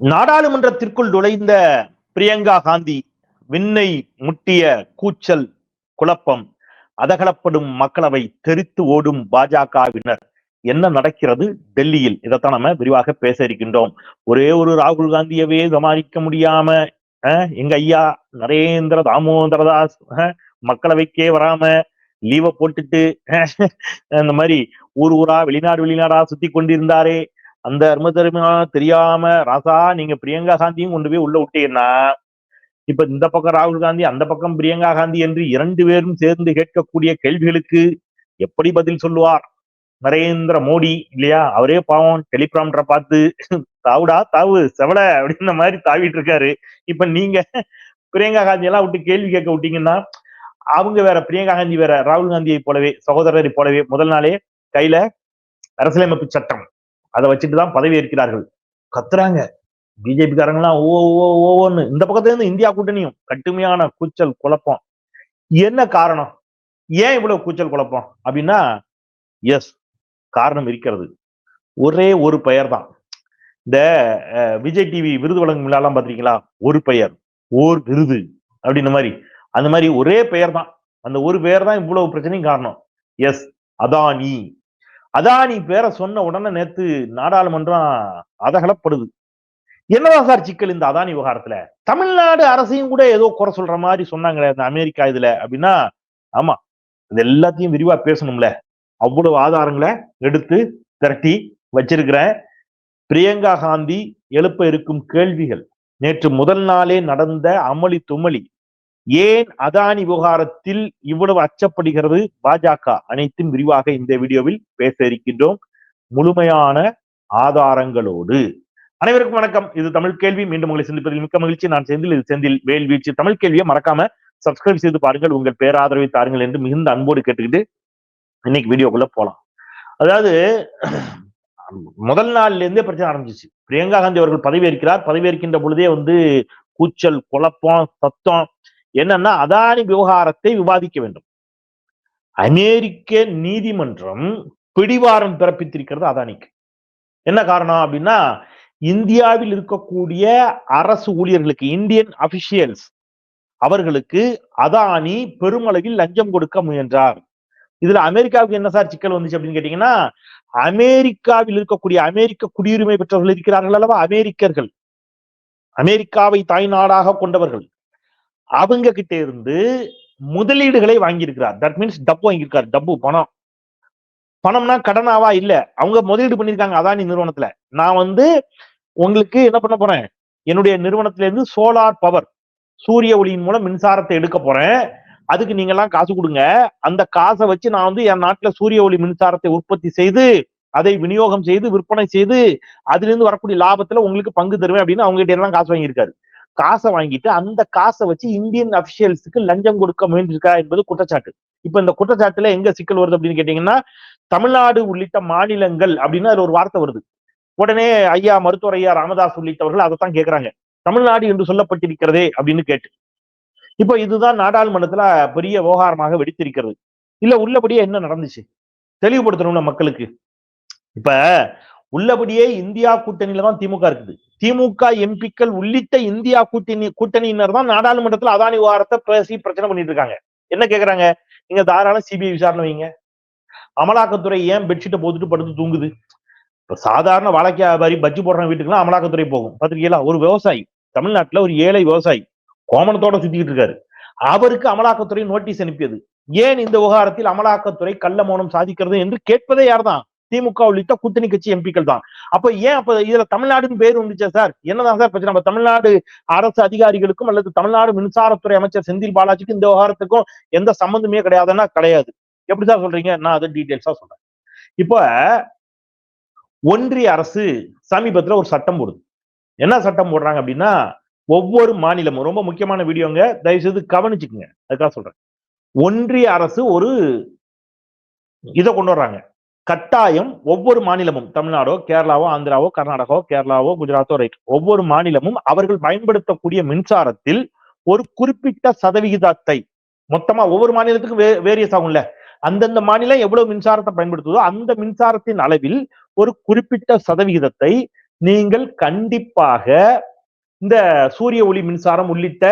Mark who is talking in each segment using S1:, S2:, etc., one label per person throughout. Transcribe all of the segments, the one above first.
S1: நாடாளுமன்றத்திற்குள் நுழைந்த பிரியங்கா காந்தி விண்ணை முட்டிய கூச்சல் குழப்பம் அதகலப்படும் மக்களவை தெரித்து ஓடும் பாஜகவினர். என்ன நடக்கிறது? டெல்லியில். இதைத்தான் நம்ம விரிவாக பேச இருக்கின்றோம். ஒரே ஒரு ராகுல் காந்தியவே சமாளிக்க முடியாம எங்க ஐயா நரேந்திர தாமோதரதாஸ் அஹ், மக்களவைக்கே வராம லீவை போட்டுட்டு இந்த மாதிரி ஊர் ஊரா வெளிநாடு வெளிநாடா சுத்தி கொண்டிருந்தாரே. அந்த அருமை தருமையா தெரியாம ராசா நீங்க பிரியங்கா காந்தியும் கொண்டு போய் உள்ள விட்டீங்கன்னா இப்ப இந்த பக்கம் ராகுல் காந்தி அந்த பக்கம் பிரியங்கா காந்தி என்று இரண்டு பேரும் சேர்ந்து கேட்கக்கூடிய கேள்விகளுக்கு எப்படி பதில் சொல்லுவார்? நரேந்திர மோடி இல்லையா? அவரே பாவம் டெலிபிராம்டரை பார்த்து தாவுடா தாவு செவல அப்படின்ற மாதிரி தாவிட்டு இருக்காரு. இப்ப நீங்க பிரியங்கா காந்தி எல்லாம் விட்டு கேள்வி கேட்க விட்டீங்கன்னா அவங்க வேற பிரியங்கா காந்தி வேற ராகுல் காந்தியை போலவே சகோதரரை போலவே முதல் நாளே கையில அரசியலமைப்பு சட்டம். அதை வச்சுட்டு தான் பதவி ஏற்கிறார்கள். கத்துறாங்க. பிஜேபிக்காரங்கெல்லாம் ஓ ஓ ஓன்னு. இந்த பக்கத்துல இருந்து இந்தியா கூட்டணியும் கடுமையான கூச்சல் குழப்பம். என்ன காரணம்? ஏன் இவ்வளவு கூச்சல் குழப்பம்? அப்படின்னா எஸ் காரணம் இருக்கிறது. ஒரே ஒரு பெயர் தான். இந்த விஜய் டிவி விருது வழங்கும் விழாலாம் பாத்திருக்கீங்களா ஒரு பெயர். ஓர் விருது. அப்படின்ற மாதிரி. அந்த மாதிரி ஒரே பெயர் தான். அந்த ஒரு பெயர் தான் இவ்வளவு பிரச்சனையும் காரணம். எஸ் அதானி. அதானி பேரை சொன்ன உடனே நேத்து நாடாளுமன்றம் அதகலப்படுது. என்னதான் சார் சிக்கல் இந்த அதானி விவகாரத்துல? தமிழ்நாடு அரசையும் கூட ஏதோ குறை சொல்ற மாதிரி சொன்னாங்களே இந்த அமெரிக்கா இதுல அப்படின்னா ஆமா இது எல்லாத்தையும் விரிவா பேசணும்ல. அவ்வளவு ஆதாரங்களை எடுத்து திரட்டி வச்சிருக்கிறேன் பிரியங்கா காந்தி எழுப்ப இருக்கும் கேள்விகள் நேற்று முதல் நாளே நடந்த அமளி துமளி ஏன் அதானி விவகாரத்தில் இவ்வளவு அச்சப்படுகிறது? பாஜக அனைத்தும் விரிவாக இந்த வீடியோவில் பேச இருக்கின்றோம். முழுமையான ஆதாரங்களோடு. அனைவருக்கும் வணக்கம். இது தமிழ் கேள்வி. மீண்டும் உங்களை சந்திப்பதில் மிக்க மகிழ்ச்சி. நான் செந்தில். இது செந்தில் வேல் வீழ்ச்சி. தமிழ் கேள்வியை மறக்காம சப்ஸ்கிரைப் செய்து பாருங்கள். உங்கள் பேராதரவை தாருங்கள் என்று மிகுந்த அன்போடு கேட்டுக்கிட்டு இன்னைக்கு வீடியோக்குள்ள போலாம். அதாவது முதல் நாள்ல இருந்தே பிரச்சனை ஆரம்பிச்சிச்சு. பிரியங்கா காந்தி அவர்கள் பதவியேற்கிறார். பதவியேற்கின்ற பொழுதே வந்து கூச்சல் குழப்பம் சத்தம் என்னன்னா அதானி விவகாரத்தை விவாதிக்க வேண்டும். அமெரிக்க நீதிமன்றம் பிடிவாரம் பிறப்பித்திருக்கிறது அதானிக்கு. என்ன காரணம் அப்படின்னா இந்தியாவில் இருக்கக்கூடிய அரசு ஊழியர்களுக்கு இந்தியன் அபிஷியல்ஸ் அவர்களுக்கு அதானி பெருமளவில் லஞ்சம் கொடுக்க முயன்றார். இதுல அமெரிக்காவுக்கு என்ன சார் சிக்கல் வந்துச்சு அப்படின்னு கேட்டீங்கன்னா அமெரிக்காவில் இருக்கக்கூடிய அமெரிக்க குடியுரிமை பெற்றவர்கள் இருக்கிறார்கள் அல்லவா? அமெரிக்கர்கள். அமெரிக்காவை தாய்நாடாக கொண்டவர்கள். அவங்க கிட்ட இருந்து முதலீடுகளை வாங்கியிருக்கிறார். தட் மீன்ஸ் டப்பு வாங்கியிருக்கார். டப்பு பணம். பணம்னா கடனாவா? இல்ல. அவங்க முதலீடு பண்ணிருக்காங்க அதானி நிறுவனத்துல. நான் வந்து உங்களுக்கு என்ன பண்ண போறேன்? என்னுடைய நிறுவனத்துல இருந்து சோலார் பவர் சூரிய ஒளியின் மூலம் மின்சாரத்தை எடுக்க போறேன். அதுக்கு நீங்க எல்லாம் காசு கொடுங்க. அந்த காசை வச்சு நான் வந்து என் நாட்டுல சூரிய ஒளி மின்சாரத்தை உற்பத்தி செய்து அதை விநியோகம் செய்து விற்பனை செய்து அதுல இருந்து வரக்கூடிய லாபத்துல உங்களுக்கு பங்கு தருவேன் அப்படின்னு அவங்க கிட்ட எல்லாம் காசு வாங்கியிருக்காரு. காசை வாங்கிட்டு அந்த காசை வச்சு இந்தியன் அபிஷியல்ஸுக்கு லஞ்சம் கொடுக்க முயன்றிருக்கா என்பது குற்றச்சாட்டு. இப்ப இந்த குற்றச்சாட்டுல எங்க சிக்கல் வருது அப்படின்னு கேட்டீங்கன்னா தமிழ்நாடு உள்ளிட்ட மாநிலங்கள் அப்படின்னு அதுல ஒரு வார்த்தை வருது. உடனே ஐயா மருத்துவர் ஐயா ராமதாஸ் உள்ளிட்டவர்கள் அதைத்தான் கேக்குறாங்க. தமிழ்நாடு என்று சொல்லப்பட்டிருக்கிறதே அப்படின்னு கேட்டு. இப்ப இதுதான் நாடாளுமன்றத்துல பெரிய விவகாரமாக வெடித்திருக்கிறது. இல்ல உள்ளபடியே என்ன நடந்துச்சு? தெளிவுபடுத்தணும்ல மக்களுக்கு. இப்ப உள்ளபடியே இந்தியா கூட்டணியில தான் திமுக இருக்குது. திமுக எம்பிக்கள் உள்ளிட்ட இந்தியா கூட்டணி கூட்டணியினர் தான் நாடாளுமன்றத்துல அதானி விவகாரத்தை பேசி பிரச்சனை பண்ணிட்டு இருக்காங்க. என்ன கேக்குறாங்க? நீங்க தாராளம் சிபிஐ விசாரணை வைங்க. அமலாக்கத்துறை ஏன் பெட்ஷீட்டை போட்டுட்டு படுத்து தூங்குது? இப்ப சாதாரண வாழைக்காய் வியாபாரி பஜ்ஜி போடுற வீட்டுக்குலாம் அமலாக்கத்துறை போகும். பாத்திருக்கீங்களா? ஒரு விவசாயி தமிழ்நாட்டுல ஒரு ஏழை விவசாயி கோமணத்தோட சுத்திக்கிட்டு இருக்காரு. அவருக்கு அமலாக்கத்துறை நோட்டீஸ் அனுப்பியது. ஏன் இந்த விவகாரத்தில் அமலாக்கத்துறை கள்ள மௌனம் சாதிக்கிறது என்று கேட்பதே யார்தான்? திமுக உள்ளிட்ட கூட்டணி கட்சி எம்பிக்கள் தான். அப்ப ஏன் அப்ப இதுல தமிழ்நாடுன்னு பேர் வந்துச்சா சார்? என்னதான் சார் பிரச்சனை? நம்ம தமிழ்நாடு அரசு அதிகாரிகளுக்கும் அல்லது தமிழ்நாடு மின்சாரத்துறை அமைச்சர் செந்தில் பாலாஜிக்கும் இந்த விவகாரத்துக்கும் எந்த சம்பந்தமே கிடையாதுன்னா கிடையாது. எப்படி சார் சொல்றீங்க? நான் அதை டீட்டெயில்ஸா சொல்றேன். இப்ப ஒன்றிய அரசு சமீபத்துல ஒரு சட்டம் போடுது. என்ன சட்டம் போடுறாங்க அப்படின்னா ஒவ்வொரு மாநிலமும் ரொம்ப முக்கியமான வீடியோங்க தயவு செய்து கவனிச்சுக்குங்க. அதுக்காக சொல்றேன். ஒன்றிய அரசு ஒரு இதை கொண்டு வர்றாங்க. கட்டாயம் ஒவ்வொரு மாநிலமும் தமிழ்நாடோ கேரளாவோ ஆந்திராவோ கர்நாடகாவோ கேரளாவோ குஜராத்தோ ரைட் ஒவ்வொரு மாநிலமும் அவர்கள் பயன்படுத்தக்கூடிய மின்சாரத்தில் ஒரு குறிப்பிட்ட சதவிகிதத்தை மொத்தமா ஒவ்வொரு மாநிலத்துக்கும் வே வேரியஸ் ஆகும்ல. அந்தந்த மாநிலம் எவ்வளவு மின்சாரத்தை பயன்படுத்துதோ அந்த மின்சாரத்தின் அளவில் ஒரு குறிப்பிட்ட சதவிகிதத்தை நீங்கள் கண்டிப்பாக இந்த சூரிய ஒளி மின்சாரம் உள்ளிட்ட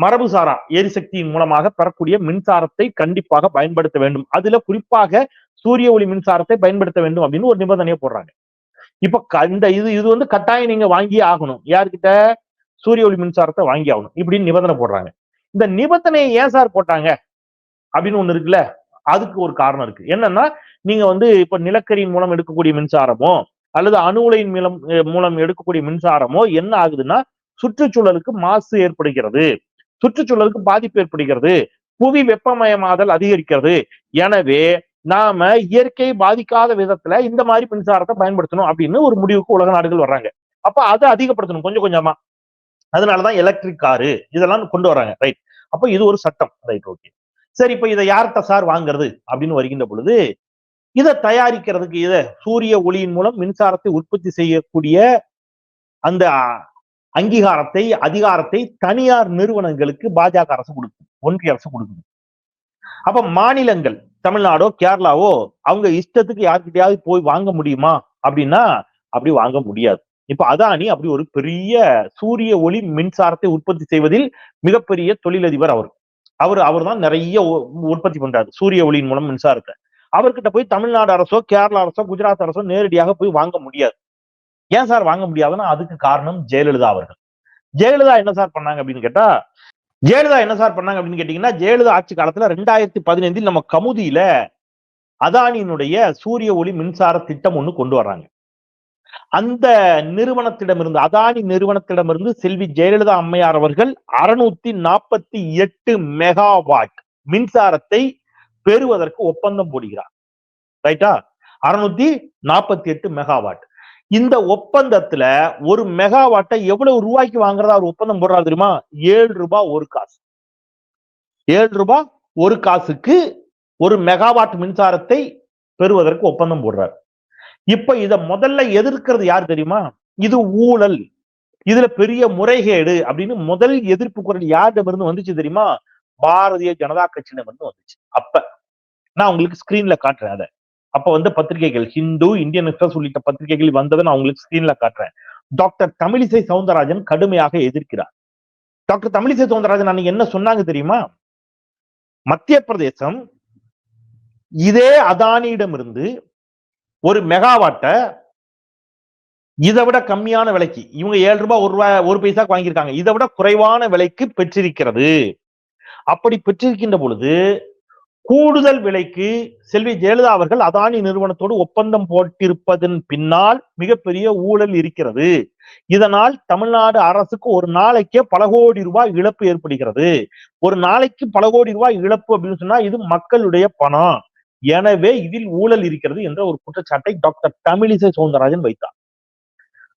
S1: மரபுசாரா எரிசக்தியின் மூலமாக பெறக்கூடிய மின்சாரத்தை கண்டிப்பாக பயன்படுத்த வேண்டும். அதுல குறிப்பாக சூரிய ஒளி மின்சாரத்தை பயன்படுத்த வேண்டும் அப்படின்னு ஒரு நிபந்தனையை போடுறாங்க. இப்ப க- இந்த இது இது வந்து கட்டாயம் நீங்க வாங்கியே ஆகணும். யார்கிட்ட? சூரிய ஒளி மின்சாரத்தை வாங்கி ஆகணும் இப்படின்னு நிபந்தனை போடுறாங்க. இந்த நிபந்தனையை ஏன் சார் போட்டாங்க? அப்படின்னு ஒண்ணு இருக்குல்ல? அதுக்கு ஒரு காரணம் இருக்கு. என்னன்னா நீங்க வந்து இப்ப நிலக்கரியின் மூலம் எடுக்கக்கூடிய மின்சாரமோ அல்லது அணு உலையின் மூலம் மூலம் எடுக்கக்கூடிய மின்சாரமோ என்ன ஆகுதுன்னா சுற்றுச்சூழலுக்கு மாசு ஏற்படுகிறது. சுற்றுச்சூழலுக்கு பாதிப்பு ஏற்படுகிறது. புவி வெப்பமயமாதல் அதிகரிக்கிறது. எனவே நாம இயற்கையை பாதிக்காத விதத்துல இந்த மாதிரி மின்சாரத்தை பயன்படுத்தணும் அப்படின்னு ஒரு முடிவுக்கு உலக நாடுகள் வர்றாங்க. அப்ப அதை அதிகப்படுத்தணும் கொஞ்சம் கொஞ்சமா. அதனாலதான் எலக்ட்ரிக் காரு இதெல்லாம் கொண்டு வராங்க ரைட் அப்ப இது ஒரு சட்டம். ரைட் ஓகே சரி இப்ப இதை யார்கிட்ட சார் வாங்குறது அப்படின்னு வருகின்ற பொழுது இதை தயாரிக்கிறதுக்கு இத சூரிய ஒளியின் மூலம் மின்சாரத்தை உற்பத்தி செய்யக்கூடிய அந்த அங்கீகாரத்தை அதிகாரத்தை தனியார் நிறுவனங்களுக்கு பாஜக அரசு கொடுக்கும். ஒன்றிய அரசு கொடுக்கும் அப்ப மாநிலங்கள் தமிழ்நாடோ கேரளாவோ அவங்க இஷ்டத்துக்கு யார்கிட்டயாவது போய் வாங்க முடியுமா? அப்படின்னா அப்படி வாங்க முடியாது. இப்ப அதானி அப்படி ஒரு பெரிய சூரிய ஒளி மின்சாரத்தை உற்பத்தி செய்வதில் மிகப்பெரிய தொழிலதிபர் அவர். அவர் அவர் தான் நிறைய உற்பத்தி பண்றாரு சூரிய ஒளியின் மூலம் மின்சாரத்தை. அவர்கிட்ட போய் தமிழ்நாடு அரசோ கேரளா அரசோ குஜராத் அரசோ நேரடியாக போய் வாங்க முடியாது. ஏன் சார் வாங்க முடியாதுன்னா அதுக்கு காரணம் ஜெயலலிதா அவர்கள். ஜெயலலிதா என்ன சார் பண்ணாங்க அப்படின்னு கேட்டா ஜெயலலிதா என்ன சார் பண்ணாங்க அப்படின்னு கேட்டீங்கன்னா ஜெயலலிதா ஆட்சி காலத்துல ரெண்டாயிரத்தி பதினைந்தில் நம்ம கமுதியில அதானியினுடைய சூரிய ஒளி மின்சார திட்டம் ஒண்ணு கொண்டு வர்றாங்க. அந்த நிறுவனத்திடமிருந்து அதானி நிறுவனத்திடமிருந்து செல்வி ஜெயலலிதா அம்மையார் அவர்கள் அறுநூத்தி நாற்பத்தி எட்டு மெகாவாட் மின்சாரத்தை பெறுவதற்கு ஒப்பந்தம் போடுகிறார். ரைட்டா அறுநூத்தி நாற்பத்தி எட்டு மெகாவாட் இந்த ஒப்பந்தத்துல ஒரு மெகாவாட்டை எவ்வளவு ரூபாய்க்கு வாங்குறதா ஒரு ஒப்பந்தம் போடுறாரு தெரியுமா? ஏழு ரூபாய் ஒரு காசு. ஏழு ரூபாய் ஒரு காசுக்கு ஒரு மெகாவாட் மின்சாரத்தை பெறுவதற்கு ஒப்பந்தம் போடுறார். இப்ப இத முதல்ல எதிர்க்கிறது யார் தெரியுமா? இது ஊழல். இதுல பெரிய முறைகேடு அப்படின்னு முதல் எதிர்ப்பு குரல் யாரிடமிருந்து வந்துச்சு தெரியுமா? பாரதிய ஜனதா கட்சியிடமிருந்து வந்துச்சு. அப்ப நான் உங்களுக்கு ஸ்கிரீன்ல காட்டுறேன் அதை. அப்ப வந்து பத்திரிகைகள் ஹிந்து இந்தியன் எக்ஸ்பிரஸ் உள்ளிட்ட பத்திரிகைகள் வந்ததை நான் உங்களுக்கு ஸ்கிரீன்ல காட்டுறேன். டாக்டர் தமிழிசை சவுந்தரராஜன் கடுமையாக எதிர்க்கிறார். டாக்டர் தமிழிசை சவுந்தரராஜன் அன்னைக்கு என்ன சொன்னாங்க தெரியுமா? மத்திய பிரதேசம் இதே அதானியிடம் இருந்து ஒரு மெகாவாட்டை இதை விட கம்மியான விலைக்கு இவங்க ஏழு ரூபாய் ஒரு ரூபாய் ஒரு பைசாக்கு வாங்கியிருக்காங்க. இதை விட குறைவான விலைக்கு பெற்றிருக்கிறது. அப்படி பெற்றிருக்கின்ற பொழுது கூடுதல் விலைக்கு செல்வி ஜெயலலிதா அவர்கள் அதானி நிறுவனத்தோடு ஒப்பந்தம் போட்டிருப்பதன் பின்னால் மிகப்பெரிய ஊழல் இருக்கிறது. இதனால் தமிழ்நாடு அரசுக்கு ஒரு நாளைக்கே பல கோடி ரூபாய் இழப்பு ஏற்படுகிறது. ஒரு நாளைக்கு பல கோடி ரூபாய் இழப்பு அப்படின்னு சொன்னா இது மக்களுடைய பணம். எனவே இதில் ஊழல் இருக்கிறது என்ற ஒரு குற்றச்சாட்டை டாக்டர் தமிழிசை சவுந்தரராஜன் வைத்தார்.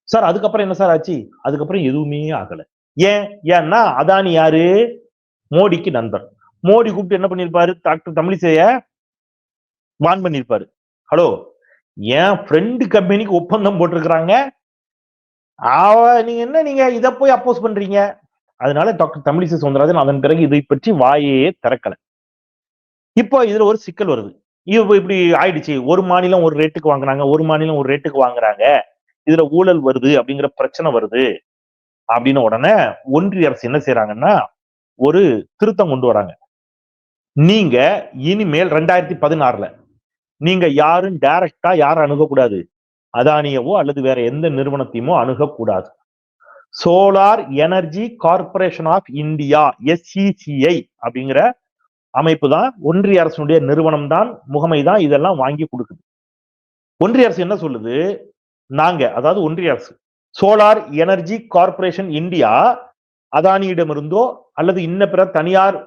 S1: சார் அதுக்கப்புறம் என்ன சார் ஆச்சு? அதுக்கப்புறம் எதுவுமே ஆகல. ஏன்? ஏன்னா அதானி யாரு? மோடிக்கு நண்பர். மோடி கூப்பிட்டு என்ன பண்ணியிருப்பாரு? டாக்டர் தமிழிசைய வான் பண்ணியிருப்பாரு. ஹலோ என் ஃப்ரெண்டு கம்பெனிக்கு ஒப்பந்தம் போட்டிருக்கிறாங்க. அவ நீங்க என்ன நீங்க இதை போய் அப்போஸ் பண்றீங்க? அதனால டாக்டர் தமிழிசை சவுந்தரராஜன் அதன் பிறகு இதை பற்றி வாயே திறக்கல. இப்போ இதுல ஒரு சிக்கல் வருது. இப்போ இப்படி ஆயிடுச்சு. ஒரு மாநிலம் ஒரு ரேட்டுக்கு வாங்குறாங்க. ஒரு மாநிலம் ஒரு ரேட்டுக்கு வாங்குறாங்க. இதுல ஊழல் வருது அப்படிங்கிற பிரச்சனை வருது. அப்படின்னு உடனே ஒன்றிய அரசு என்ன செய்யறாங்கன்னா ஒரு திருத்தம் கொண்டு வராங்க. நீங்க இனிமேல் ரெண்டாயிரத்தி பதினாறுல நீங்க யாரும் டைரக்டா யாரும் அணுகக்கூடாது? அதானியவோ அல்லது வேற எந்த நிறுவனத்தையுமோ அணுகக்கூடாது. Solar energy corporation of India SECI அப்படிங்கிற அமைப்பு தான் ஒன்றிய அரசுடைய நிறுவனம் தான் முகமை தான் இதெல்லாம் வாங்கி கொடுக்குது. ஒன்றிய அரசு என்ன சொல்லுது? நாங்க அதாவது ஒன்றிய அரசு சோலார் எனர்ஜி கார்பரேஷன் இந்தியா அதானியிடமிருந்தோ அல்லது இன்ன பிற தனியார்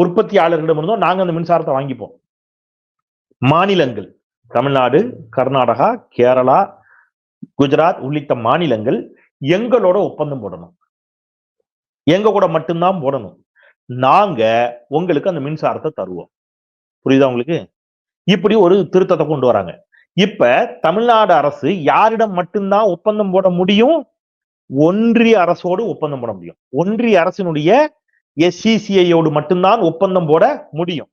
S1: உற்பத்தியாளர்களிடமிருந்தோ நாங்கள் அந்த மின்சாரத்தை வாங்கிப்போம். மாநிலங்கள். தமிழ்நாடு கர்நாடகா கேரளா குஜராத் உள்ளிட்ட மாநிலங்கள் எங்களோட ஒப்பந்தம் போடணும். எங்க கூட மட்டும்தான் போடணும். நாங்க உங்களுக்கு அந்த மின்சாரத்தை தருவோம். புரியுதா உங்களுக்கு? இப்படி ஒரு திருத்தத்தை கொண்டு வராங்க. இப்ப தமிழ்நாடு அரசு யாரிடம் மட்டும்தான் ஒப்பந்தம் போட முடியும்? ஒன்றிய அரசோடு ஒப்பந்தம் போட முடியும். ஒன்றிய அரசினுடைய எஸ்சிசிஐயோடு மட்டும்தான் ஒப்பந்தம் போட முடியும்.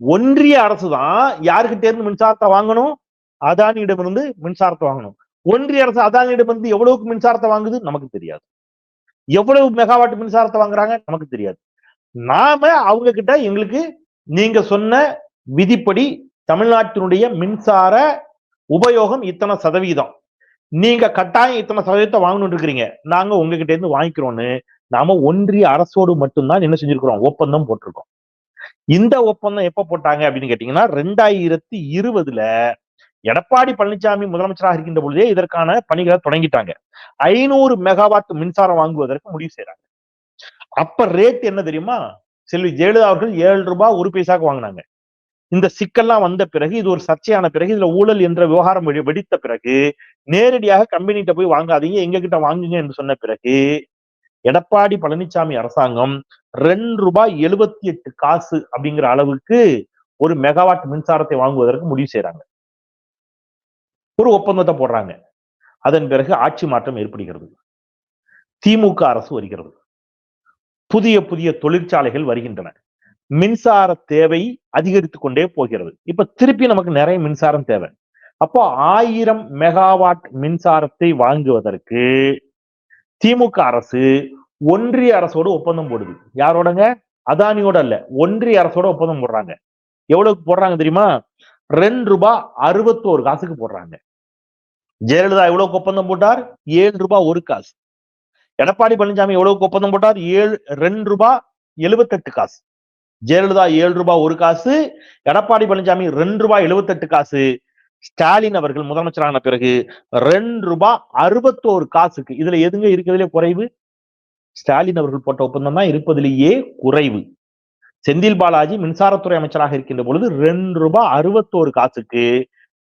S1: ஒன்றிய அரசு தான் யாருக்கிட்ட இருந்து மின்சாரத்தை வாங்கணும்? அதானியிடமிருந்து மின்சாரத்தை வாங்கணும். ஒன்றிய அரசு அதானியிடம் இருந்து எவ்வளவுக்கு மின்சாரத்தை வாங்குது? நமக்கு தெரியாது. எவ்வளவு மெகாவாட் மின்சாரத்தை வாங்குறாங்க? நமக்கு தெரியாது. நாம அவங்க கிட்ட எங்களுக்கு நீங்க சொன்ன விதிப்படி தமிழ்நாட்டினுடைய மின்சார உபயோகம் இத்தனை சதவீதம். நீங்க கட்டாயம் இத்தனை சதவீதத்தை வாங்கணும் இருக்கிறீங்க. நாங்க உங்ககிட்ட இருந்து வாங்கிக்கிறோம்னு நாம ஒன்றிய அரசோடு மட்டும்தான் என்ன செஞ்சிருக்கிறோம்? ஒப்பந்தம் போட்டிருக்கோம். இந்த ஒப்பந்தம் எப்ப போட்டாங்க அப்படின்னு கேட்டீங்கன்னா ரெண்டாயிரத்தி இருபதுல எடப்பாடி பழனிசாமி முதலமைச்சராக இருக்கின்ற பொழுதே இதற்கான பணிகளை தொடங்கிட்டாங்க. ஐநூறு மெகாவாட் மின்சாரம் வாங்குவதற்கு முடிவு செய்யறாங்க அப்ப ரேட் என்ன தெரியுமா? செல்வி ஜெயலலிதா அவர்கள் ஏழு ரூபாய் ஒரு பைசாக்கு வாங்கினாங்க. இந்த சிக்கல்லாம் வந்த பிறகு இது ஒரு சர்ச்சையான பிறகு இதுல ஊழல் என்ற விவகாரம் வெடித்த பிறகு நேரடியாக கம்பெனிகிட்ட போய் வாங்காதீங்க எங்க கிட்ட வாங்குங்க என்று சொன்ன பிறகு எடப்பாடி பழனிசாமி அரசாங்கம் ரெண்டு ரூபாய் எழுபத்தி எட்டு காசு அப்படிங்கிற அளவுக்கு ஒரு மெகாவாட் மின்சாரத்தை வாங்குவதற்கு முடிவு செய்யறாங்க ஒரு ஒப்பந்தத்தை போடுறாங்க. அதன் பிறகு ஆட்சி மாற்றம் ஏற்படுகிறது. திமுக அரசு வருகிறது. புதிய புதிய தொழிற்சாலைகள் வருகின்றன. மின்சார தேவை அதிகரித்து கொண்டே போகிறது. இப்ப திருப்பி நமக்கு நிறைய மின்சாரம் தேவை. அப்போ ஆயிரம் மெகாவாட் மின்சாரத்தை வாங்குவதற்கு திமுக அரசு ஒன்றிய அரசோட ஒப்பந்தம் போடுது. யாரோடங்க? அதானியோட அல்ல. ஒன்றிய அரசோட ஒப்பந்தம் போடுறாங்க. எவ்வளவுக்கு போடுறாங்க தெரியுமா? ரெண்டு ரூபாய் அறுபத்தோரு காசுக்கு போடுறாங்க. ஜெயலலிதா எவ்வளவுக்கு ஒப்பந்தம் போட்டார்? ஏழு ரூபாய் ஒரு காசு. எடப்பாடி பழனிசாமி எவ்வளவுக்கு ஒப்பந்தம் போட்டார்? ஏழு ரெண்டு ரூபாய் எழுபத்தெட்டு காசு. ஜெயலலிதா ஏழு ரூபாய் ஒரு காசு. எடப்பாடி பழனிசாமி ரெண்டு ரூபாய் எழுபத்தெட்டு காசு. ஸ்டாலின் அவர்கள் முதலமைச்சரான பிறகு ரெண்டு ரூபாய் அறுபத்தோரு காசுக்கு இதுல எதுங்க இருக்கிறதுலே குறைவு? ஸ்டாலின் அவர்கள் போட்ட ஒப்பந்தம் தான் இருப்பதிலேயே குறைவு. செந்தில் பாலாஜி மின்சாரத்துறை அமைச்சராக இருக்கின்ற பொழுது ரெண்டு ரூபாய் அறுபத்தோரு காசுக்கு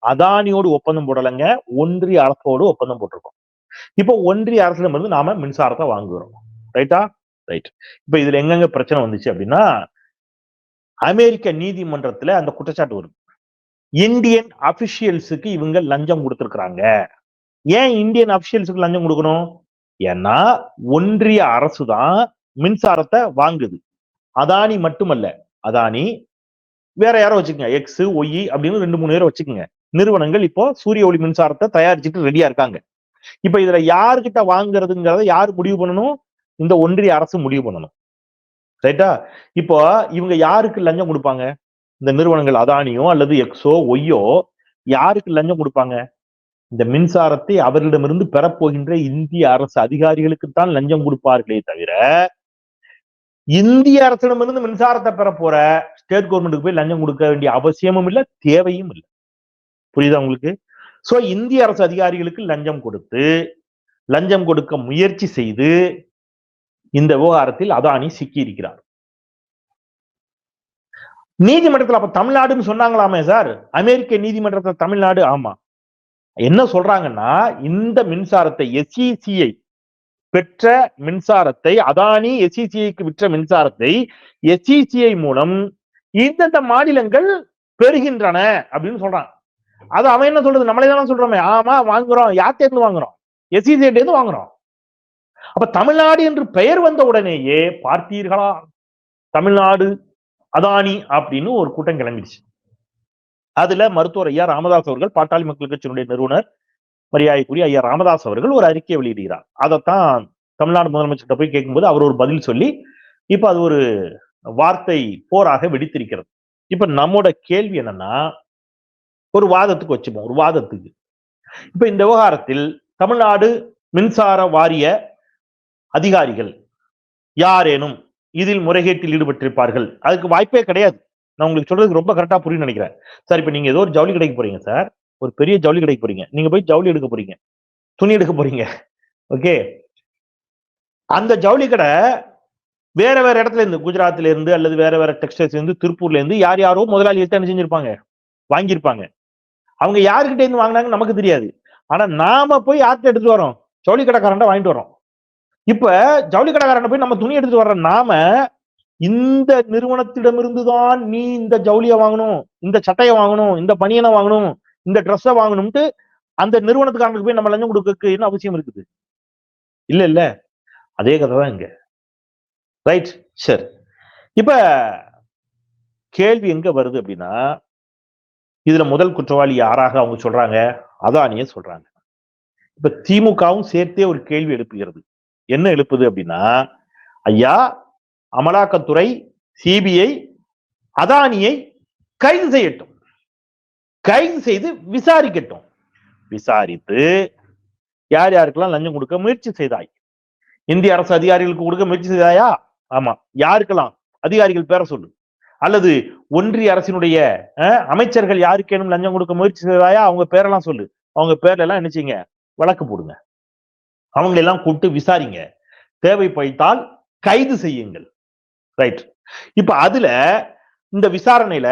S1: அதானியோடு ஒப்பந்தம் போடலைங்க ஒன்றிய அரசோடு ஒப்பந்தம் போட்டிருக்கோம். இப்போ ஒன்றிய அரசிடம் இருந்து நாம மின்சாரத்தை வாங்குகிறோம். ரைட்டா ரைட் இப்ப இதுல எங்கெங்க பிரச்சனை வந்துச்சு அப்படின்னா அமெரிக்க நீதிமன்றத்துல அந்த குற்றச்சாட்டு வருது. இந்தியன் அபிஷியல்ஸுக்கு இவங்க லஞ்சம் கொடுத்துருக்குறாங்க. ஏன் இந்தியன் அபிஷியல்ஸுக்கு லஞ்சம் கொடுக்கணும்? ஏன்னா ஒன்றிய அரசு தான் மின்சாரத்தை வாங்குது. அதானி மட்டுமல்ல அதானி வேற யாரோ வச்சுக்கோங்க எக்ஸ் ஒய் அப்படின்னு ரெண்டு மூணு பேரை வச்சுக்கோங்க. நிறுவனங்கள் இப்போ சூரிய ஒளி மின்சாரத்தை தயாரிச்சுட்டு ரெடியா இருக்காங்க. இப்ப இதுல யாருக்கிட்ட வாங்குறதுங்கிறத யார் முடிவு பண்ணணும்? இந்த ஒன்றிய அரசு முடிவு பண்ணணும். ரைட்டா இப்போ இவங்க யாருக்கு லஞ்சம் கொடுப்பாங்க? இந்த நிறுவனங்கள் அதானியோ அல்லது எக்ஸோ ஒய்யோ யாருக்கு லஞ்சம் கொடுப்பாங்க? இந்த மின்சாரத்தை அவர்களிடமிருந்து பெறப்போகின்ற இந்திய அரசு அதிகாரிகளுக்கு தான் லஞ்சம் கொடுப்பார்களே தவிர இந்திய அரசிடமிருந்து மின்சாரத்தை பெற போற ஸ்டேட் கவர்மெண்ட்டுக்கு போய் லஞ்சம் கொடுக்க வேண்டிய அவசியமும் இல்லை தேவையும் இல்லை. புரியுதா உங்களுக்கு? சோ இந்திய அரசு அதிகாரிகளுக்கு லஞ்சம் கொடுத்து லஞ்சம் கொடுக்க முயற்சி செய்து இந்த விவகாரத்தில் அதானி சிக்கி இருக்கிறார் நீதிமன்றத்தில் அப்ப தமிழ்நாடுன்னு சொன்னாங்களாமே சார். அமெரிக்க நீதிமன்றத்தில் தமிழ்நாடு ஆமா. என்ன சொல்றாங்கன்னா இந்த மின்சாரத்தை எஸ்இசிஐ பெற்ற மின்சாரத்தை அதானி எஸ்இசிஐக்கு விற்ற மின்சாரத்தை எஸ்இசிஐ மூலம் இந்தந்த மாநிலங்கள் பெறுகின்றன அப்படின்னு சொல்றான் அது அவன் என்ன சொல்றது? நம்மளே தானே சொல்றோமே. ஆமா வாங்குறோம். யார்கிட்ட இருந்து வாங்குறோம்? எஸ்இசிஐ இருந்து வாங்குறோம். அப்ப தமிழ்நாடு என்று பெயர் வந்த உடனேயே பார்த்தீர்களா? தமிழ்நாடு அதானி அப்படின்னு ஒரு கூட்டம் கிளம்பிடுச்சு. அதுல மருத்துவர் ஐயா ராமதாஸ் அவர்கள் பாட்டாளி மக்கள் கட்சியினுடைய நிறுவனர் மரியாதைக்குரிய ஐயா ராமதாஸ் அவர்கள் ஒரு அறிக்கையை வெளியிடுகிறார். அதைத்தான் தமிழ்நாடு முதலமைச்சர்கிட்ட போய் கேட்கும்போது அவர் ஒரு பதில் சொல்லி இப்ப அது ஒரு வார்த்தை போராக வெடித்திருக்கிறது. இப்ப நம்மோட கேள்வி என்னன்னா ஒரு வாதத்துக்கு வச்சுப்போம் ஒரு வாதத்துக்கு. இப்ப இந்த விவகாரத்தில் தமிழ்நாடு மின்சார வாரிய அதிகாரிகள் யாரேனும் இதில் முறைகேட்டில் ஈடுபட்டிருப்பார்கள். அதுக்கு வாய்ப்பே கிடையாது. நான் உங்களுக்கு சொல்றதுக்கு ரொம்ப கரெக்டா புரியும் நினைக்கிறேன். சார் இப்போ நீங்க ஏதோ ஒரு ஜவுளி கடைக்கு போறீங்க சார் ஒரு பெரிய ஜவுளி கடைக்கு போறீங்க. நீங்க போய் ஜவுளி எடுக்க போறீங்க. துணி எடுக்க போறீங்க. ஓகே அந்த ஜவுளி கடை வேற வேற இடத்துல இருந்து குஜராத்ல இருந்து அல்லது வேற வேற டெக்ஸ்டைல்ஸ்ல இருந்து திருப்பூர்ல இருந்து யார் யாரோ முதலாளி எடுத்து என்ன செஞ்சிருப்பாங்க? வாங்கியிருப்பாங்க. அவங்க யாருக்கிட்ட இருந்து வாங்கினாங்க நமக்கு தெரியாது. ஆனா நாம போய் யார்கிட்ட எடுத்துட்டு வரோம்? ஜவுளி கடைக்காரன்ட்ட வாங்கிட்டு வரோம். இப்ப ஜவுளி கடைக்காரன் போய் நம்ம துணி எடுத்துட்டு வர்ற நாம இந்த நிறுவனத்திடமிருந்து தான் நீ இந்த ஜவுளியை வாங்கணும் இந்த சட்டையை வாங்கணும் இந்த பனியனை வாங்கணும் இந்த ட்ரெஸ்ஸை வாங்கணும்ட்டு அந்த நிறுவனத்துக்காரனுக்கு போய் நம்ம லஞ்சம் கொடுக்க என்ன அவசியம் இருக்குது? இல்ல இல்ல. அதே கதை தான் இங்க. ரைட் சரி. இப்ப கேள்வி எங்க வருது அப்படின்னா இதுல முதல் குற்றவாளி யாராக அவங்க சொல்றாங்க? அதானிய சொல்றாங்க. இப்ப திமுகவும் சேர்த்தே ஒரு கேள்வி எழுப்புகிறது. என்ன எழுப்புது அப்படின்னா ஐயா அமலாக்கத்துறை சிபிஐ அதானியை கைது செய்யட்டும். கைது செய்து விசாரிக்கட்டும். விசாரித்து யார் யாருக்கெல்லாம் லஞ்சம் கொடுக்க முயற்சி செய்தாய்? இந்திய அரசு அதிகாரிகளுக்கு கொடுக்க முயற்சி செய்தாயா? ஆமா. யாருக்கெல்லாம்? அதிகாரிகள் பேர சொல்லு. அல்லது ஒன்றிய அரசினுடைய அமைச்சர்கள் யாருக்கேனும் லஞ்சம் கொடுக்க முயற்சி செய்தாயா? அவங்க பேரெல்லாம் சொல்லு. அவங்க பேர்ல எல்லாம் நினைச்சீங்க வழக்கு போடுங்க. அவங்களெல்லாம் கூப்பிட்டு விசாரிங்க. தேவைப்பட்டால் கைது செய்யுங்கள். ரைட் இப்ப அதுல இந்த விசாரணையில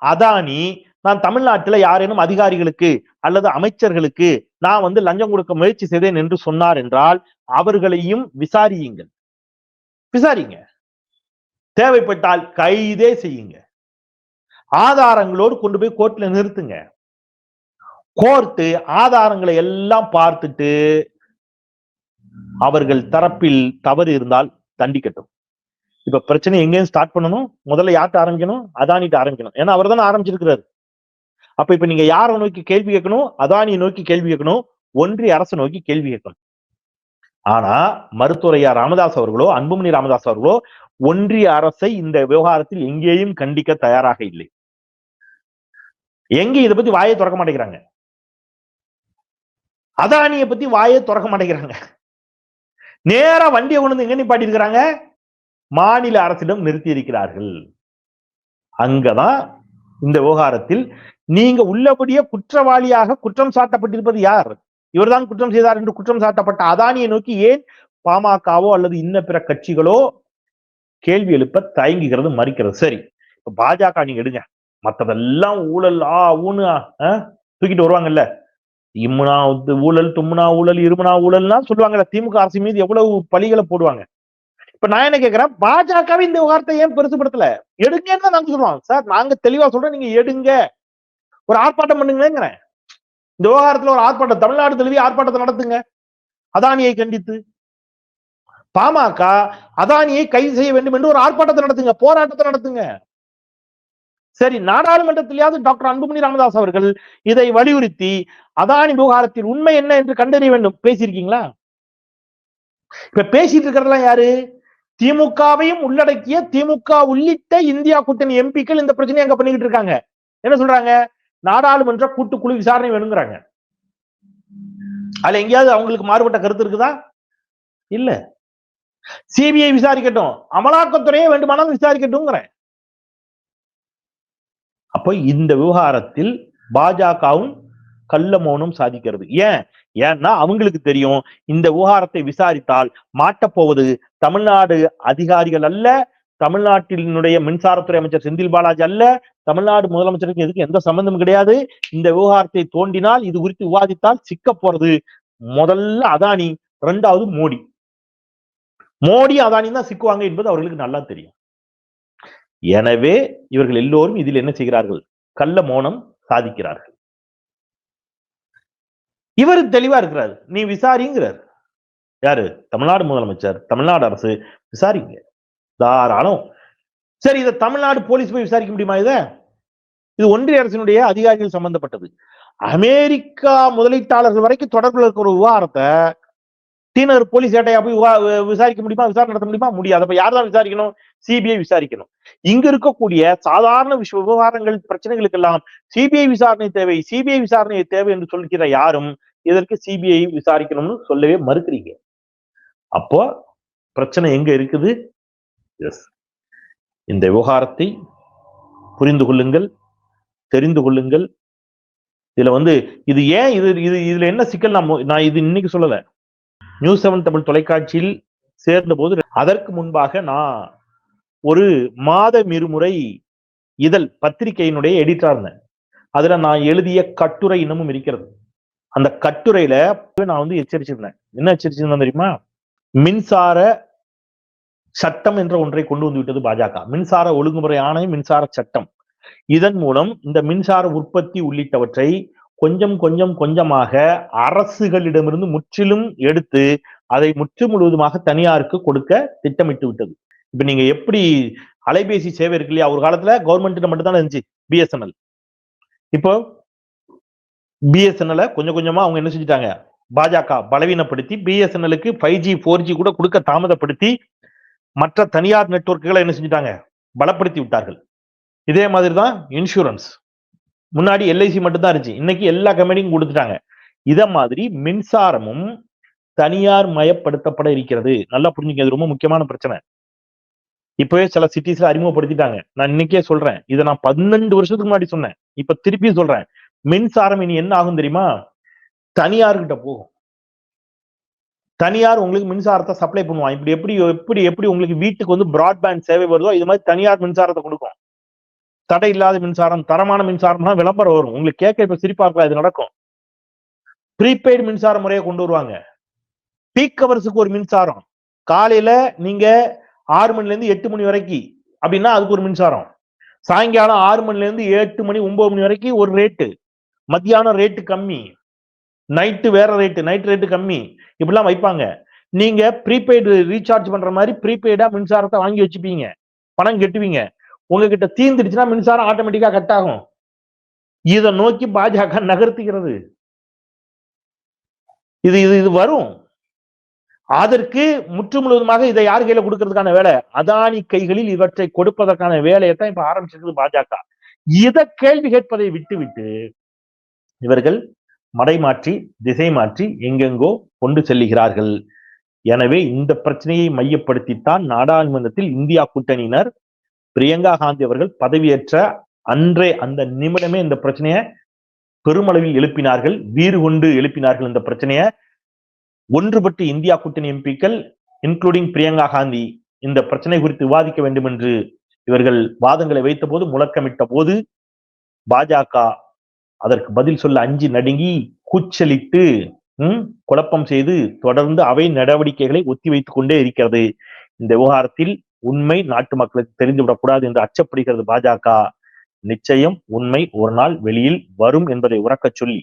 S1: அதானி நான் தமிழ்நாட்டுல யாரேனும் அதிகாரிகளுக்கு அல்லது அமைச்சர்களுக்கு நான் வந்து லஞ்சம் கொடுக்க முயற்சி செய்தேன் என்று சொன்னார் என்றால் அவர்களையும் விசாரியுங்கள். விசாரிங்க. தேவைப்பட்டால் கைதே செய்யுங்க. ஆதாரங்களோடு கொண்டு போய் கோர்ட்ல நிறுத்துங்க. கோர்ட்டு ஆதாரங்களை எல்லாம் பார்த்துட்டு அவர்கள் தரப்பில் தவறு இருந்தால் தண்டிக்கட்டும். இப்ப பிரச்சனை எங்கேயும் ஸ்டார்ட் பண்ணணும். முதல்ல யார்கிட்ட ஆரம்பிக்கணும்? அதானிட்ட ஆரம்பிக்கணும். ஏன்னா அவர் தானே ஆரம்பிச்சிருக்கிறாரு. அப்ப இப்ப நீங்க யாரை நோக்கி கேள்வி கேட்கணும்? அதானியை நோக்கி கேள்வி கேட்கணும். ஒன்றிய அரசை நோக்கி கேள்வி கேட்கணும். ஆனா மருத்துவரையா ராமதாஸ் அவர்களோ அன்புமணி ராமதாஸ் அவர்களோ ஒன்றிய அரசை இந்த விவகாரத்தில் எங்கேயும் கண்டிக்க தயாராக இல்லை. எங்க இதை பத்தி வாயை திறக்க மாட்டேங்கிறாங்க? அதானியை பத்தி வாயை திறக்க மாட்டேங்கிறாங்க. நேரா வண்டியை கொண்டு வந்து எங்க நிப்பாட்டி இருக்கிறாங்க மாநில அரசிடம் நிறுத்தி இருக்கிறார்கள் அங்கதான் இந்த விவகாரத்தில் நீங்க உள்ளபடியே குற்றவாளியாக குற்றம் சாட்டப்பட்டிருப்பது யார்? இவர்தான் குற்றம் செய்தார் என்று குற்றம் சாட்டப்பட்ட அதானியை நோக்கி ஏன் பாமகவோ அல்லது இன்ன பிற கட்சிகளோ கேள்வி எழுப்ப தயங்குகிறது மறிக்கிறது? சரி இப்ப பாஜக நீங்க எடுங்க. மற்றதெல்லாம் ஊழல் ஆ ஊனு ஆ, தூக்கிட்டு வருவாங்கல்ல. இம்முனா ஊழல் தும்முனா ஊழல் இருமுனா ஊழல்லாம் சொல்லுவாங்கல்ல திமுக அரசு மீது எவ்வளவு பழிகளை போடுவாங்க. இப்ப நான் என்ன கேட்கிறேன் பாஜகவை இந்த விவகாரத்தை ஏன் பெருசுபடுத்தல? எடுங்கன்னு தான் நாங்க சொல்லுவோம் சார் நாங்க தெளிவா சொல்றோம் நீங்க எடுங்க. ஒரு ஆர்ப்பாட்டம் பண்ணுங்கிறேன் இந்த விவகாரத்துல ஒரு ஆர்ப்பாட்டம் தமிழ்நாடு தழுவி ஆர்ப்பாட்டத்தை நடத்துங்க. அதானியை கண்டித்து. பாமக அதானியை கைது செய்ய வேண்டும் என்று ஒரு ஆர்ப்பாட்டத்தை நடத்துங்க போராட்டத்தை நடத்துங்க. சரி நாடாளுமன்றத்திலேயாவது டாக்டர் அன்புமணி ராமதாஸ் அவர்கள் இதை வலியுறுத்தி அதானி விவகாரத்தில் உண்மை என்ன என்று கண்டறிய வேண்டும். பேசியிருக்கீங்களா? இப்ப பேசிட்டு இருக்கிறதெல்லாம் யாரு? திமுகவையும் உள்ளடக்கிய திமுக உள்ளிட்ட இந்தியா கூட்டணி எம்பிக்கள் இந்த பிரச்சனையை அங்க பண்ணிக்கிட்டு இருக்காங்க. என்ன சொல்றாங்க? நாடாளுமன்ற கூட்டுக்குழு விசாரணை வேணுங்கிறாங்க. அதுல எங்கேயாவது அவங்களுக்கு மாறுபட்ட கருத்து இருக்குதா? இல்ல. சிபிஐ விசாரிக்கட்டும். அமலாக்கத்துறையே வேண்டுமானாலும் விசாரிக்கட்டும்ங்கிறேன். அப்போ இந்த விவகாரத்தில் பாஜகவும் கள்ள மௌனம் சாதிக்கிறது. ஏன்? ஏன்னா அவங்களுக்கு தெரியும் இந்த விவகாரத்தை விசாரித்தால் மாட்டப்போவது தமிழ்நாடு அதிகாரிகள் அல்ல தமிழ்நாட்டினுடைய மின்சாரத்துறை அமைச்சர் செந்தில் பாலாஜி அல்ல தமிழ்நாடு முதலமைச்சருக்கு எதுக்கு எந்த சம்பந்தமும் கிடையாது. இந்த விவகாரத்தை தோண்டினால் இது குறித்து விவாதித்தால் சிக்க போறது முதல்ல அதானி ரெண்டாவது மோடி. மோடி அதானி தான் சிக்குவாங்க என்பது அவர்களுக்கு நல்லா தெரியும். எனவே இவர்கள் எல்லோரும் இதில் என்ன செய்கிறார்கள்? கள்ள மௌனம் சாதிக்கிறார்கள். இவர் தெளிவா இருக்கிறார். நீ விசாரிங்கிறார். யாரு? தமிழ்நாடு முதலமைச்சர். தமிழ்நாடு அரசு. விசாரிங்க. தாராளம். சரி இதை தமிழ்நாடு போலீஸ் போய் விசாரிக்க முடியுமா இத? இது ஒன்றிய அரசினுடைய அதிகாரிகள் சம்பந்தப்பட்டது. அமெரிக்கா முதலீட்டாளர்கள் வரைக்கும் தொடர்புல இருக்கிற ஒரு விவகாரத்தை டீனர் போலீஸ் ஏட்டையா போய் விசாரிக்க முடியுமா? விசாரணை நடத்த முடியுமா? முடியாது. அப்ப யார் தான் விசாரிக்கணும்? சிபிஐ விசாரிக்கணும். இங்க இருக்கக்கூடிய சாதாரண விஷ விவகாரங்கள் பிரச்சனைகளுக்கெல்லாம் சிபிஐ விசாரணை தேவை சிபிஐ விசாரணை தேவை என்று சொல்கிற யாரும் இதற்கு சிபிஐ விசாரிக்கணும்னு சொல்லவே மறுக்கிறீங்க. அப்போ பிரச்சனை எங்க இருக்குது? எஸ் இந்த விவகாரத்தை புரிந்து கொள்ளுங்கள் தெரிந்து கொள்ளுங்கள். இதுல வந்து இது ஏன் இது இது இதுல என்ன சிக்கல்? நான் நான் இது இன்னைக்கு சொல்லலை. நியூஸ் செவன் தமிழ் தொலைக்காட்சியில் சேர்ந்த போது அதற்கு முன்பாக நான் ஒரு மாத இருமுறை இதழ் பத்திரிகையினுடைய எடிட்டரா இருந்தேன். அதுல நான் எழுதிய கட்டுரை இன்னமும் இருக்கிறது. அந்த கட்டுரையில நான் வந்து எச்சரிச்சிருந்தேன். என்ன எச்சரிச்சிருந்தேன் தெரியுமா? மின்சார சட்டம் என்ற ஒன்றை கொண்டு வந்து விட்டது பாஜக. மின்சார ஒழுங்குமுறை ஆணையம் மின்சார சட்டம். இதன் மூலம் இந்த மின்சார உற்பத்தி உள்ளிட்டவற்றை கொஞ்சம் கொஞ்சம் கொஞ்சமாக அரசுகளிடமிருந்து முற்றிலும் எடுத்து அதை முற்று முழுவதுமாக தனியாருக்கு கொடுக்க திட்டமிட்டு விட்டது. இப்ப நீங்க எப்படி அலைபேசி சேவை இருக்கு இல்லையா? ஒரு காலத்துல கவர்மெண்ட் மட்டும் தான் இருந்துச்சு பிஎஸ்என்எல் இப்போ பிஎஸ்என்எல் கொஞ்சம் கொஞ்சமா அவங்க என்ன செஞ்சுட்டாங்க? பாஜக பலவீனப்படுத்தி பிஎஸ்என்எலுக்கு ஃபைவ் ஜி ஃபோர் ஜி கூட கொடுக்க தாமதப்படுத்தி மற்ற தனியார் நெட்வொர்க்குகளை என்ன செஞ்சுட்டாங்க? பலப்படுத்தி விட்டார்கள். இதே மாதிரி தான் இன்சூரன்ஸ் முன்னாடி எல்ஐசி மட்டும்தான் இருந்துச்சு. இன்னைக்கு எல்லா கம்பெனியும் கொடுத்துட்டாங்க. இத மாதிரி மின்சாரமும் தனியார் மயப்படுத்தப்பட இருக்கிறது. நல்லா புரிஞ்சுக்க இது ரொம்ப முக்கியமான பிரச்சனை. இப்பவே சில சிட்டிஸ்ல அறிமுகப்படுத்திட்டாங்க. நான் இன்னைக்கே சொல்றேன். இதை நான் பன்னெண்டு வருஷத்துக்கு முன்னாடி சொன்னேன். இப்ப திருப்பி சொல்றேன். மின்சாரம் இனி என்ன ஆகும் தெரியுமா? தனியார்கிட்ட போகும். தனியார் உங்களுக்கு மின்சாரத்தை சப்ளை பண்ணுவான். இப்படி எப்படி எப்படி எப்படி உங்களுக்கு வீட்டுக்கு வந்து பிராட்பேண்ட் சேவை வருதோ இது மாதிரி தனியார் மின்சாரத்தை கொடுக்கும். தடை இல்லாத மின்சாரம் தரமான மின்சாரம்னா விளம்பரம் வரும். உங்களுக்கு கேட்க இப்ப சிரிப்பா இருக்கலாம் இது நடக்கும். ப்ரீபெய்டு மின்சார முறையை கொண்டு வருவாங்க. பீக் கவர்ஸுக்கு ஒரு மின்சாரம். காலையில நீங்க ஆறு மணில இருந்து எட்டு மணி வரைக்கும் அப்படின்னா அதுக்கு ஒரு மின்சாரம். சாயங்காலம் ஆறு மணில இருந்து எட்டு மணி ஒன்பது மணி வரைக்கும் ஒரு ரேட்டு மத்தியானம் ரேட்டு கம்மி. நைட்டு வேற ரேட்டு நைட் ரேட்டு கம்மி. இப்படிலாம் வைப்பாங்க. நீங்க ப்ரீபெய்டு ரீசார்ஜ் பண்ற மாதிரி ப்ரீபெய்டா மின்சாரத்தை வாங்கி வச்சுப்பீங்க. பணம் கட்டுவீங்க. உங்ககிட்ட தீந்துடுச்சுன்னா மின்சாரம் ஆட்டோமேட்டிக்கா கட் ஆகும். இதை நோக்கி பாஜக நகர்த்துகிறது. இது இது இது வரும். அதற்கு முற்று முழுவதுமாக இதை யார் கையில கொடுக்கறதுக்கான வேலை? அதானி கைகளில் இவற்றை கொடுப்பதற்கான வேலையை தான் இப்ப ஆரம்பிச்சிருக்குது பாஜக. இத கேள்வி கேட்பதை விட்டுவிட்டு இவர்கள் மடை மாற்றி திசை மாற்றி எங்கெங்கோ கொண்டு செல்லுகிறார்கள். எனவே இந்த பிரச்சனையை மையப்படுத்தித்தான் நாடாளுமன்றத்தில் இந்தியா கூட்டணியினர் பிரியங்கா காந்தி அவர்கள் பதவியேற்ற அன்றே அந்த நிமிடமே இந்த பிரச்சனையை பெருமளவில் எழுப்பினார்கள் வீறு கொண்டு எழுப்பினார்கள் இந்த பிரச்சனையை. ஒன்றுபட்டு இந்தியா கூட்டணி எம்பிக்கள் இன்க்ளூடிங் பிரியங்கா காந்தி இந்த பிரச்சனை குறித்து விவாதிக்க வேண்டும் என்று இவர்கள் வாதங்களை வைத்த போது முழக்கமிட்ட போது பாஜக அதற்கு பதில் சொல்ல அஞ்சு நடுங்கி கூச்சலிட்டு உம் குழப்பம் செய்து தொடர்ந்து அவை நடவடிக்கைகளை ஒத்திவைத்துக் கொண்டே இருக்கிறது. இந்த விவகாரத்தில் உண்மை நாட்டு மக்களுக்கு தெரிந்துவிடக்கூடாது என்று அச்சப்படுகிறது பாஜக. நிச்சயம் உண்மை ஒரு நாள் வெளியில் வரும் என்பதை உறக்கச் சொல்லி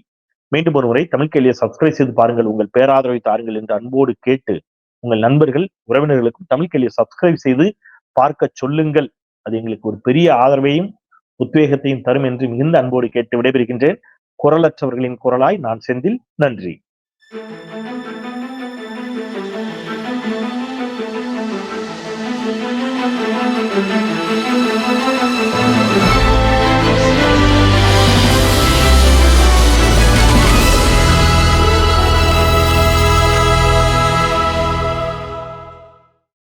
S1: மீண்டும் ஒரு முறை தமிழ் கேள்வியை சப்ஸ்கிரைப் செய்து பாருங்கள் உங்கள் பேராதரவை தாருங்கள் என்று அன்போடு கேட்டு உங்கள் நண்பர்கள் உறவினர்களுக்கும் தமிழ் கேள்வியை சப்ஸ்கிரைப் செய்து பார்க்க சொல்லுங்கள். அது எங்களுக்கு ஒரு பெரிய ஆதரவையும் உத்வேகத்தையும் தரும் என்று மிகுந்த அன்போடு கேட்டு விடைபெறுகின்றேன். குரலற்றவர்களின் குரலாய் நான் செந்தில் நன்றி.
S2: Thank you.